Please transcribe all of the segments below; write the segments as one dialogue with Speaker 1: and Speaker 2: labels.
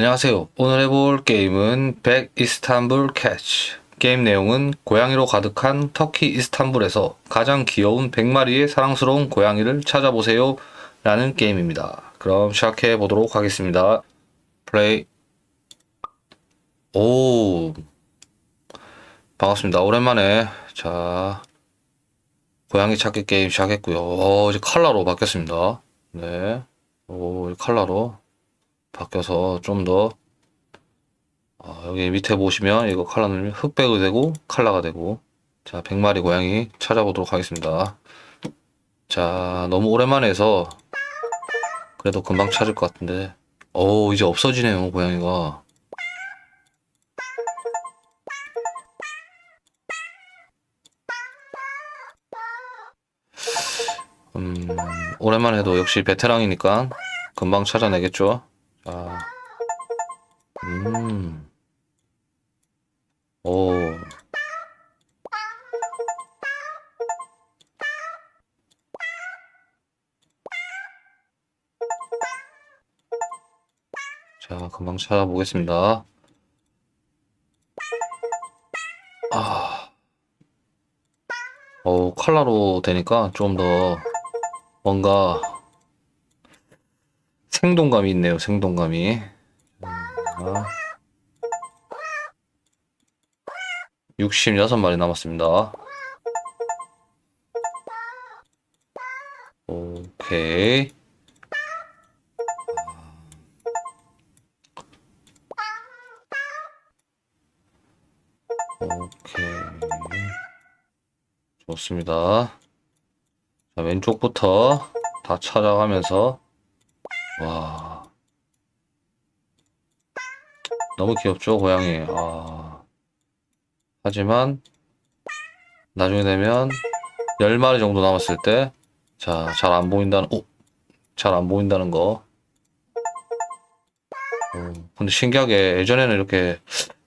Speaker 1: 안녕하세요. 오늘 해볼 게임은 백 이스탄불 캐치. 게임 내용은 고양이로 가득한 터키 이스탄불에서 가장 귀여운 100마리의 사랑스러운 고양이를 찾아보세요. 라는 게임입니다. 그럼 시작해 보도록 하겠습니다. 플레이. 오. 반갑습니다. 오랜만에. 자. 고양이 찾기 게임 시작했고요. 어, 이제 칼라로 바뀌었습니다. 네. 오, 칼라로. 바뀌어서 좀더 아, 여기 밑에 보시면 이거 칼라 누르면 흑백이 되고 칼라가 되고. 자 100마리 고양이 찾아보도록 하겠습니다. 자 너무 오랜만에 해서 그래도 금방 찾을 것 같은데. 오 이제 없어지네요 고양이가. 음 오랜만에 해도 역시 베테랑이니까 금방 찾아내겠죠 자, 음, 오, 자, 금방 찾아보겠습니다. 아, 오, 칼라로 되니까 좀 더 뭔가 생동감이 있네요, 생동감이. 자, 66마리 남았습니다. 오케이. 오케이. 좋습니다. 자, 왼쪽부터 다 찾아가면서 와. 너무 귀엽죠, 고양이. 아. 하지만, 나중에 되면, 10마리 정도 남았을 때, 자, 잘 안 보인다는, 오! 잘 안 보인다는 거. 오, 근데 신기하게, 예전에는 이렇게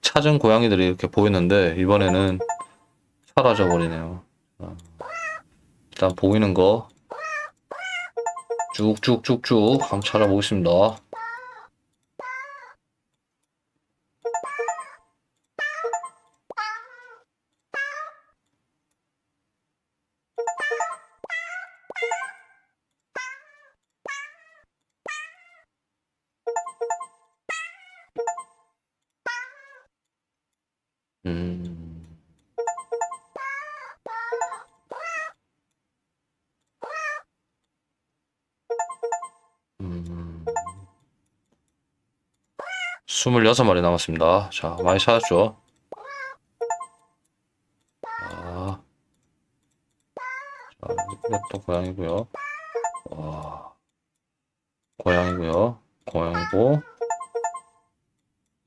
Speaker 1: 찾은 고양이들이 이렇게 보였는데, 이번에는 사라져 버리네요. 아. 일단 보이는 거, 쭉쭉쭉쭉 한번 찾아보겠습니다. 26마리 남았습니다. 자, 많이 찾았죠? 자, 자, 이것도 고양이고요. 와, 고양이고요. 고양이고,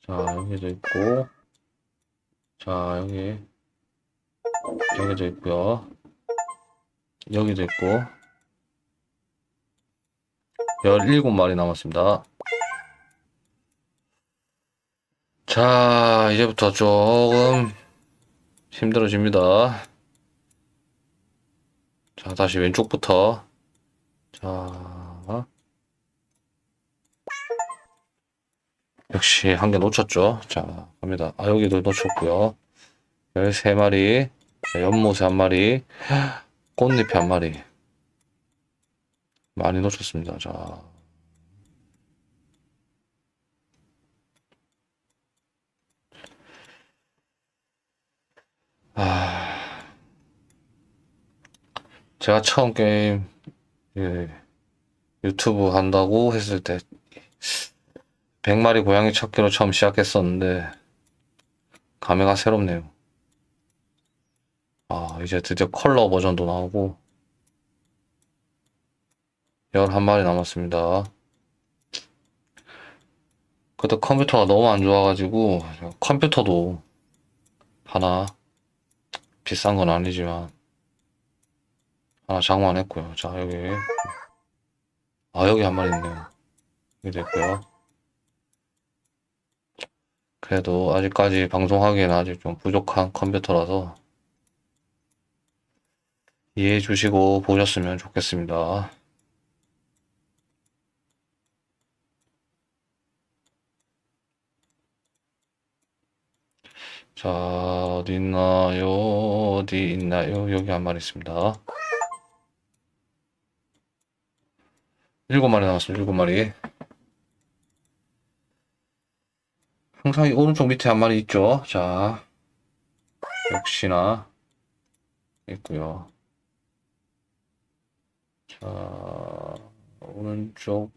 Speaker 1: 자, 여기도 있고, 자, 여기, 여기도 있고요. 여기도 있고, 17마리 남았습니다. 자, 이제부터 조금 힘들어집니다. 자, 다시 왼쪽부터. 자, 역시 한 개 놓쳤죠. 자, 갑니다. 아, 여기도 놓쳤고요. 13마리, 연못에 한 마리, 꽃잎에 한 마리. 많이 놓쳤습니다. 자. 아. 제가 처음 게임 예, 유튜브 한다고 했을 때 100마리 고양이 찾기로 처음 시작했었는데 감회가 새롭네요. 아, 이제 드디어 컬러 버전도 나오고 11마리 남았습니다. 그때 컴퓨터가 너무 안 좋아가지고 컴퓨터도 하나 비싼 건 아니지만 하나 장만했고요. 자 여기 아 여기 한 마리 있네요. 여기 됐고요. 그래도 아직까지 방송하기에는 아직 좀 부족한 컴퓨터라서 이해해 주시고 보셨으면 좋겠습니다. 자, 어디 있나요? 어디 있나요? 여기 한 마리 있습니다. 일곱 마리 남았습니다. 일곱 마리. 항상 이 오른쪽 밑에 한 마리 있죠? 자, 역시나 있고요. 자, 오른쪽.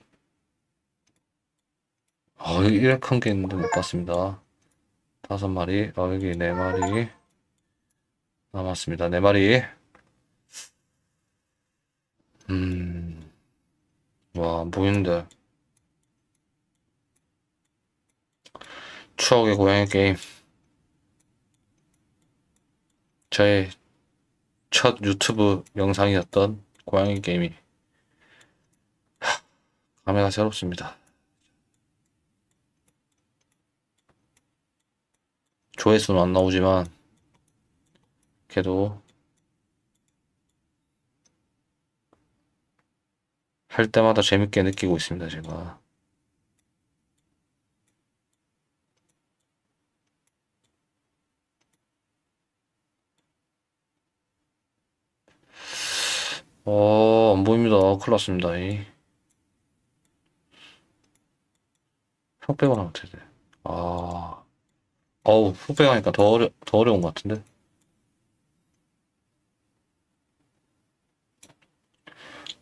Speaker 1: 아, 이렇게 큰게 있는데 못 봤습니다. 다섯 마리, 어, 여기 네 마리 남았습니다. 네 마리. 음, 와, 안 보이는데. 추억의 고양이 게임. 저의 첫 유튜브 영상이었던 고양이 게임이 하, 감회가 새롭습니다. 조회수는 안 나오지만 그래도 할 때마다 재밌게 느끼고 있습니다, 제가. 어, 안 보입니다. 큰일 났습니다. 이. 흑백을 하면 어떻게 돼? 아, 어우, 흑백 하니까 더 어려, 더 어려운 것 같은데?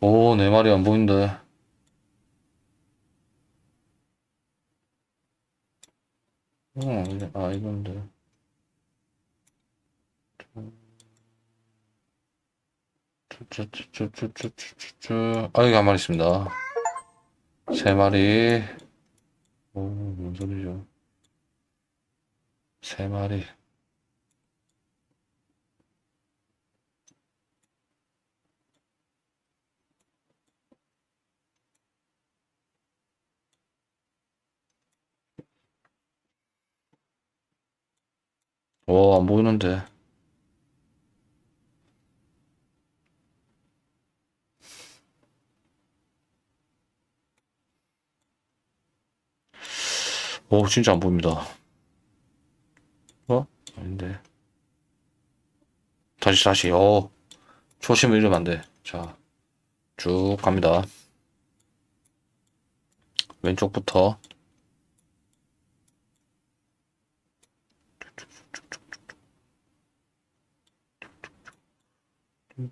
Speaker 1: 오, 네 마리 안 보인다. 어, 아, 이건데. 쭈쭈쭈쭈쭈쭈쭈쭈. 아, 여기 한 마리 있습니다. 세 마리. 오, 뭔 소리죠? 세 마리. 오, 안 보이는데. 오, 진짜 안 보입니다. 어? 아닌데. 다시, 다시. 어, 초심을 잃으면 안 돼. 자, 쭉 갑니다. 왼쪽부터.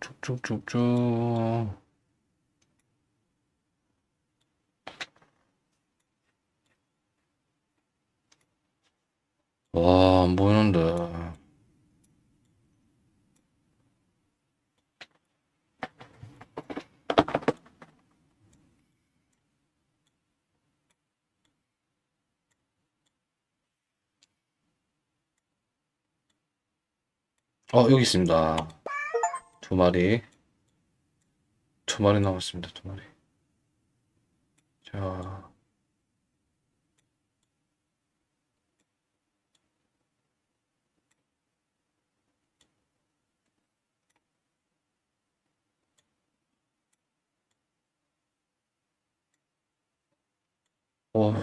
Speaker 1: 쭉쭉쭉쭉. 와, 안 보이는데. 어, 여기 있습니다. 두 마리. 두 마리 남았습니다. 두 마리. 자, 어,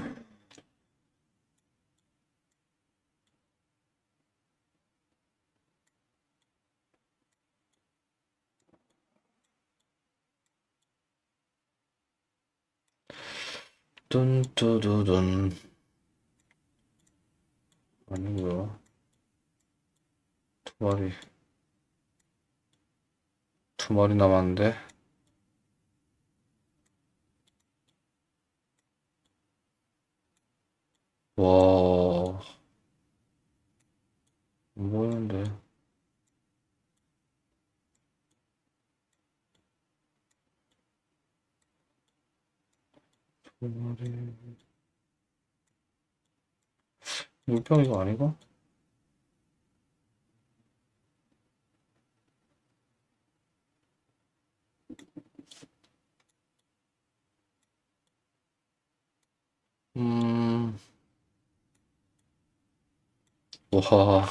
Speaker 1: 뚠뚜두둔. 아니고요. 두 마리. 두 마리 남았는데. 와, 안 보이는데. 두 마리. 물병 이거 아니고? 음, 와,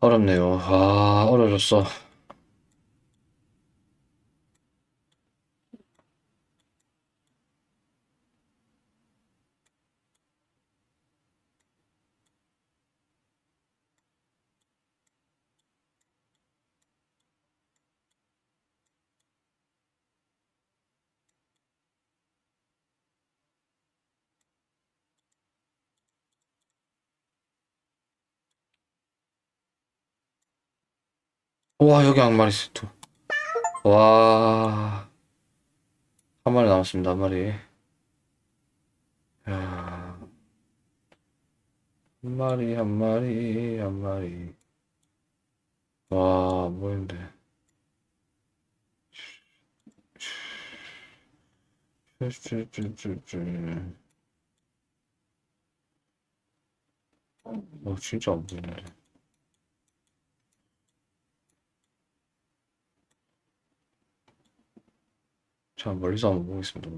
Speaker 1: 어렵네요. 아, 어려졌어. 와, 여기 한 마리 스투. 와, 한 마리 남았습니다, 한 마리. 야, 한 마리, 한 마리, 한 마리. 와, 뭐인데. 어, 진짜 안 보이는데. 자, 멀리서 한번 보겠습니다.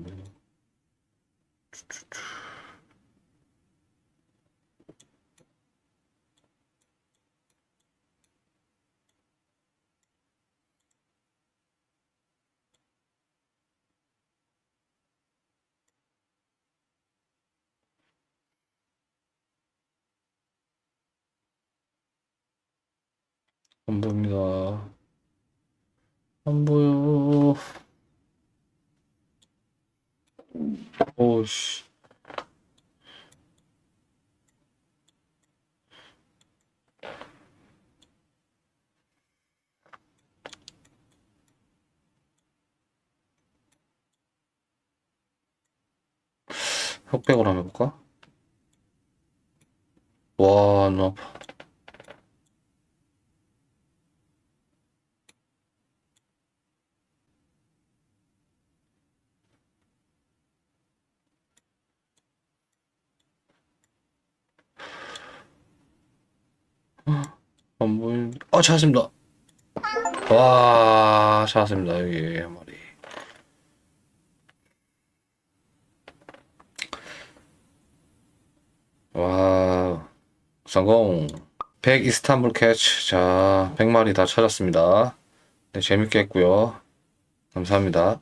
Speaker 1: 안 보입니다. 안 보여. 오씨. 흑백으로 한번 해볼까? 와, 너 아파. 안 보이는, 어, 찾았습니다. 와, 찾았습니다. 여기 한 마리. 와, 성공. 100 이스탄불 캐치. 자, 100마리 다 찾았습니다. 네, 재밌게 했고요. 감사합니다.